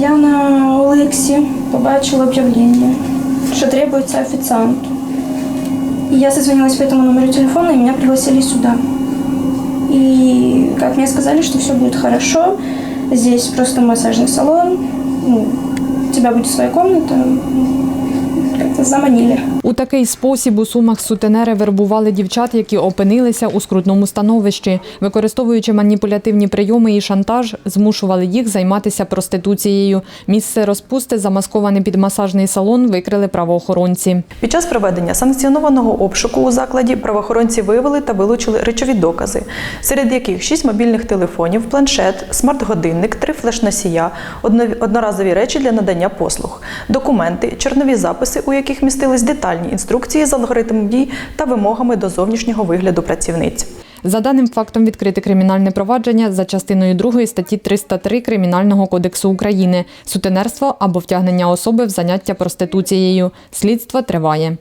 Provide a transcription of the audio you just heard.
Я на Олексі побачила объявление, что требуется официант. И я созвонилась по этому номеру телефона, и меня пригласили сюда. И как мне сказали, что все будет хорошо, здесь просто массажный салон, ну, у тебя будет своя комната, как-то заманили. У такий спосіб у сумах сутенери вербували дівчат, які опинилися у скрутному становищі. Використовуючи маніпулятивні прийоми і шантаж, змушували їх займатися проституцією. Місце розпусти, замасковане під масажний салон, викрили правоохоронці. Під час проведення санкціонованого обшуку у закладі правоохоронці виявили та вилучили речові докази, серед яких шість мобільних телефонів, планшет, смарт-годинник, три флеш-носія, одноразові речі для надання послуг, документи, чорнові записи, у яких містились детальні інструкції з алгоритмом дій та вимогами до зовнішнього вигляду працівниць. За даним фактом відкрите кримінальне провадження за частиною 2 статті 303 Кримінального кодексу України сутенерство або втягнення особи в заняття проституцією. Слідство триває.